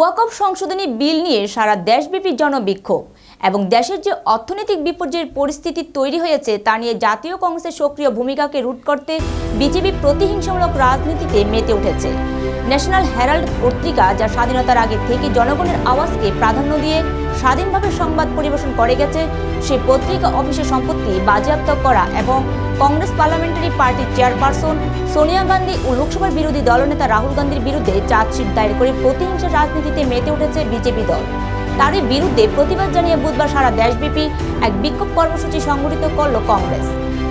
ওয়াকফ সংশোধনী বিল নিয়ে সারা দেশব্যাপী জনবিক্ষোভ এবং দেশের যে অর্থনৈতিক বিপর্যয়ের পরিস্থিতি তৈরি হয়েছে তা নিয়ে জাতীয় কংগ্রেসের সক্রিয় ভূমিকাকে রুট করতে বিজেপি প্রতিহিংসামূলক রাজনীতিতে মেতে উঠেছে। ন্যাশনাল হেরাল্ড পত্রিকা যা স্বাধীনতার আগে থেকে জনগণের আওয়াজকে প্রাধান্য দিয়ে স্বাধীনভাবে সংবাদ পরিবেশন করে গেছে। সেই পত্রিকা অফিসের সম্পত্তি বাজেয়াপ্ত করা এবং কংগ্রেস পার্লামেন্টারি পার্টির চেয়ারপারসন সোনিয়া গান্ধী ও লোকসভার বিরোধী দলনেতা রাহুল গান্ধীর বিরুদ্ধে চার্জশিট দায়ের করে প্রতিহিংসার রাজনীতিতে মেতে উঠেছে বিজেপি দল। তারই বিরুদ্ধে প্রতিবাদ জানিয়ে বুধবার সারা দেশব্যাপী এক বিক্ষোভ কর্মসূচি সংগঠিত করল কংগ্রেস।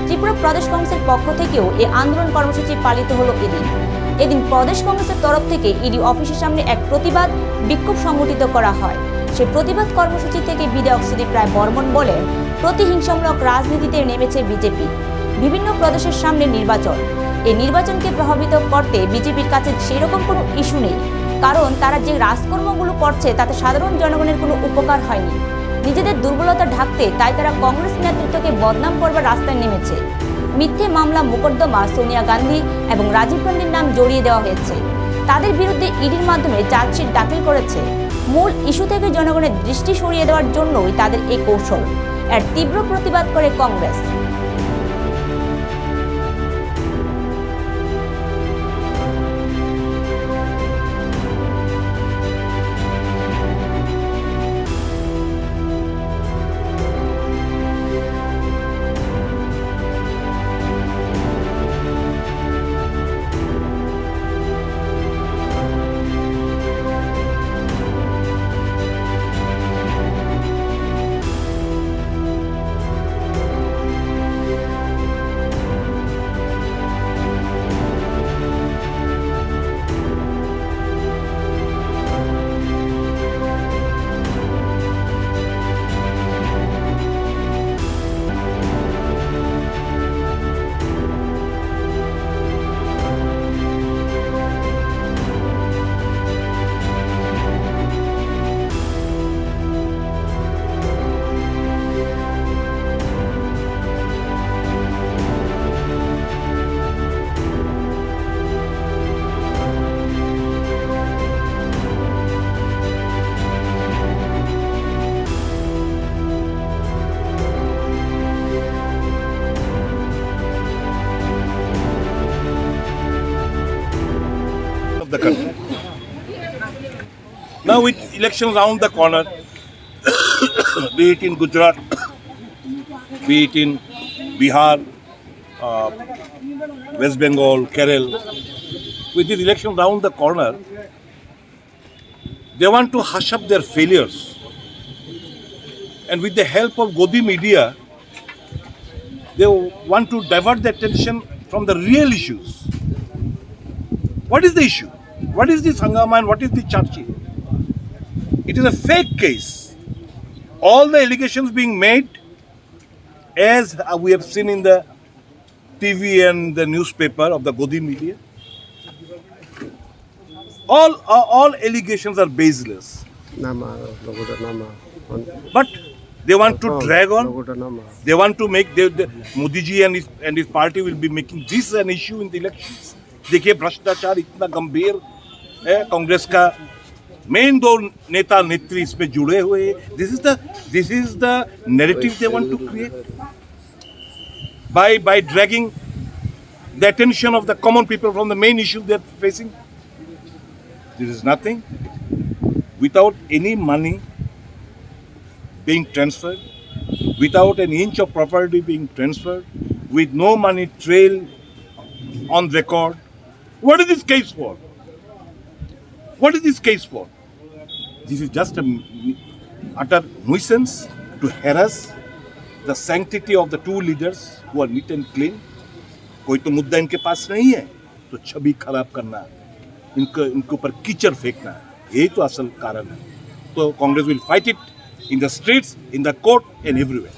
ত্রিপুরা প্রদেশ কংগ্রেসের পক্ষ থেকেও এ আন্দোলন কর্মসূচি পালিত হলো এদিন। এদিন প্রদেশ কংগ্রেসের তরফ থেকে ইডি অফিসের সামনে এক প্রতিবাদ বিক্ষোভ সংগঠিত করা হয়। সেই প্রতিবাদ কর্মসূচি থেকে বিধায়ক সুদীপ রায় বর্মন বলেন প্রতিহিংসামূলক রাজনীতিতে নেমেছে বিজেপি। বিভিন্ন প্রদেশের সামনে নির্বাচন। এই নির্বাচনকে প্রভাবিত করতে বিজেপির কাছে সেরকম কোনো ইস্যু নেই। কারণ তারা যে রাজকর্মগুলো করছে, তাতে সাধারণ জনগণের কোনো উপকার হয়নি। নিজেদের দুর্বলতা ঢাকতে তাই তারা কংগ্রেস নেতৃত্বকে বদনাম করবার রাস্তায় নেমেছে। মিথ্যে মামলা, মোকদ্দমা, সোনিয়া গান্ধী এবং রাজীব গান্ধীর নাম জড়িয়ে দেওয়া হয়েছে। তাদের বিরুদ্ধে ইডির মাধ্যমে চার্জশিট দাখিল করেছে। মূল ইস্যু থেকে জনগণের দৃষ্টি সরিয়ে দেওয়ার জন্যই তাদের এই কৌশল। এর তীব্র প্রতিবাদ করে Congress. The country. Now with elections round the corner, be it in Gujarat, be it in Bihar, uh, West Bengal, Kerala, with this election round the corner, they want to hush up their failures. And with the help of Godi media, they want to divert the attention from the real issues. What is the issue? What is this Hangama and what is the Chachi? It is a fake case. All the allegations being made, as we have seen in the TV and the newspaper of the Godi media, all, uh, all allegations are baseless. But they want to drag on. They want to make they, they, Modiji and his, and his party will be making this an issue in the elections. देखिए भ्रष्टाचार इतना गंभीर कांग्रेस का main दो नेता नेत्री इसमें जुड़े हुए this is the this is the narrative they want to create by by dragging the attention of the common people from the main issue they're facing. This is nothing without any money being transferred, without an inch of property being transferred, with no money trail on record. What is this case for? What is this case for? This is just a utter nuisance to harass the sanctity of the two leaders who are neat and clean. कोई तो मुद्दा इनके पास नहीं है तो छवि खराब करना इनको इनके ऊपर कीचड़ फेंकना यही तो असल कारण है तो Congress will fight it in the streets, in the court, and everywhere.